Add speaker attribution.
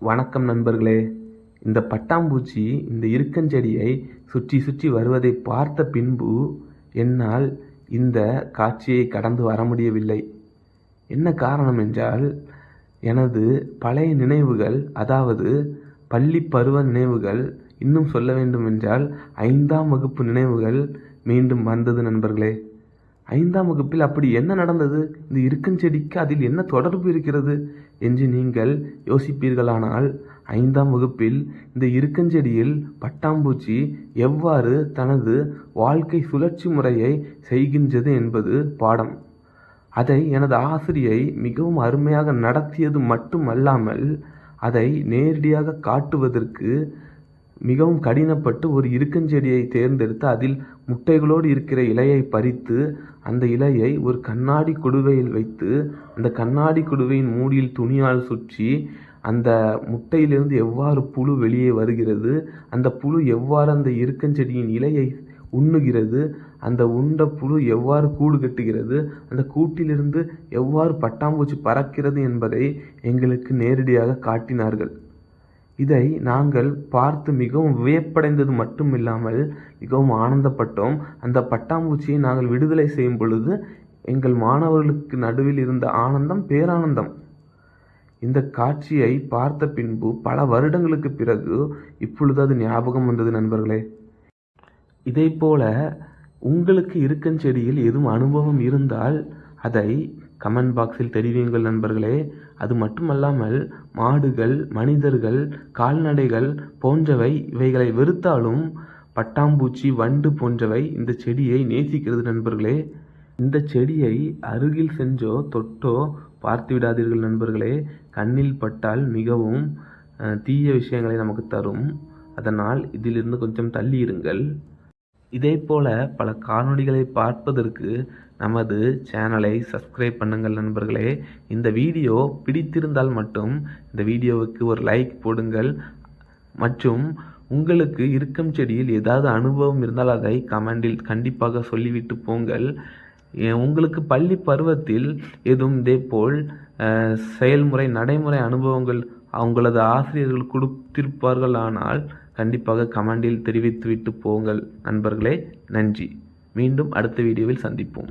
Speaker 1: வணக்கம் நண்பர்களே. இந்த பட்டாம்பூச்சி இந்த இருக்கஞ்செடியை சுற்றி சுற்றி வருவதை பார்த்த பின்பு என்னால் இந்த காட்சியை கடந்து வர முடியவில்லை. என்ன காரணம் என்றால் எனது பழைய நினைவுகள் அதாவது பள்ளி பருவ நினைவுகள் இன்னும் சொல்ல வேண்டும் என்றால் ஐந்தாம் வகுப்பு நினைவுகள் மீண்டும் வந்தது நண்பர்களே. ஐந்தாம் வகுப்பில் அப்படி என்ன நடந்தது? இந்த இருக்கஞ்செடிக்கு அதில் என்ன தொடர்பு இருக்கிறது? என்று நீங்கள் யோசிப்பீர்களானால் ஐந்தாம் வகுப்பில் இந்த இருக்கஞ்செடியில் பட்டாம்பூச்சி எவ்வாறு தனது வாழ்க்கை சுழற்சி முறையை செய்கின்றது என்பது பாடம். அதை எனது ஆசிரியை மிகவும் அருமையாக நடத்தியது மட்டுமல்லாமல் அதை நேரடியாக காட்டுவதற்கு மிகவும் கடினப்பட்டு ஒரு இருக்கஞ்செடியை தேர்ந்தெடுத்து அதில் முட்டைகளோடு இருக்கிற இலையை பறித்து அந்த இலையை ஒரு கண்ணாடி குடுவையில் வைத்து அந்த கண்ணாடி குடுவையின் மூடியில் துணியால் சுற்றி அந்த முட்டையிலிருந்து எவ்வாறு புழு வெளியே வருகிறது அந்த புழு எவ்வாறு அந்த இருக்கஞ்செடியின் இலையை உண்ணுகிறது அந்த உண்ட புழு எவ்வாறு கூடு கட்டுகிறது அந்த கூட்டிலிருந்து எவ்வாறு பட்டாம்பூச்சி பறக்கிறது என்பதை எங்களுக்கு நேரடியாக காட்டினார்கள். இதை நாங்கள் பார்த்து மிகவும் வியப்படைந்தது மட்டுமில்லாமல் மிகவும் ஆனந்தப்பட்டோம். அந்த பட்டாம்பூச்சியை நாங்கள் விடுதலை செய்யும் பொழுது எங்கள் மாணவர்களுக்கு நடுவில் இருந்த ஆனந்தம் பேரானந்தம். இந்த காட்சியை பார்த்த பின்பு பல வருடங்களுக்கு பிறகு இப்பொழுது அது ஞாபகம் வந்தது நண்பர்களே. இதை போல உங்களுக்கு இருக்கஞ்செடியில் எதுவும் அனுபவம் இருந்தால் அதை கமெண்ட் பாக்ஸில் தெரிவியுங்கள் நண்பர்களே. அது மட்டுமல்லாமல் மாடுகள் மனிதர்கள் கால்நடைகள் போன்றவை இவைகளை வெறுத்தாலும் பட்டாம்பூச்சி வண்டு போன்றவை இந்த செடியை நேசிக்கிறது நண்பர்களே. இந்த செடியை அருகில் செஞ்சோ தொட்டோ பார்த்து விடாதீர்கள் நண்பர்களே. கண்ணில் பட்டால் மிகவும் தீய விஷயங்களை நமக்கு தரும். அதனால் இதிலிருந்து கொஞ்சம் தள்ளி இருங்கள் இதே போல பல காணொளிகளை பார்ப்பதற்கு நமது சேனலை சப்ஸ்கிரைப் பண்ணுங்கள் நண்பர்களே. இந்த வீடியோ பிடித்திருந்தால் மட்டும் இந்த வீடியோவுக்கு ஒரு லைக் போடுங்கள். மற்றும் உங்களுக்கு இருக்கும் செடியில் ஏதாவது அனுபவம் இருந்தால் அதை கமெண்டில் கண்டிப்பாக சொல்லிவிட்டு போங்கள். உங்களுக்கு பள்ளி பருவத்தில் எதுவும் இதேபோல் செயல்முறை நடைமுறை அனுபவங்கள் அவங்களது ஆசிரியர்கள் கொடுத்திருப்பார்கள் ஆனால் கண்டிப்பாக கமெண்டில் தெரிவித்துவிட்டு போங்கள். நண்பர்களே நன்றி. மீண்டும் அடுத்த வீடியோவில் சந்திப்போம்.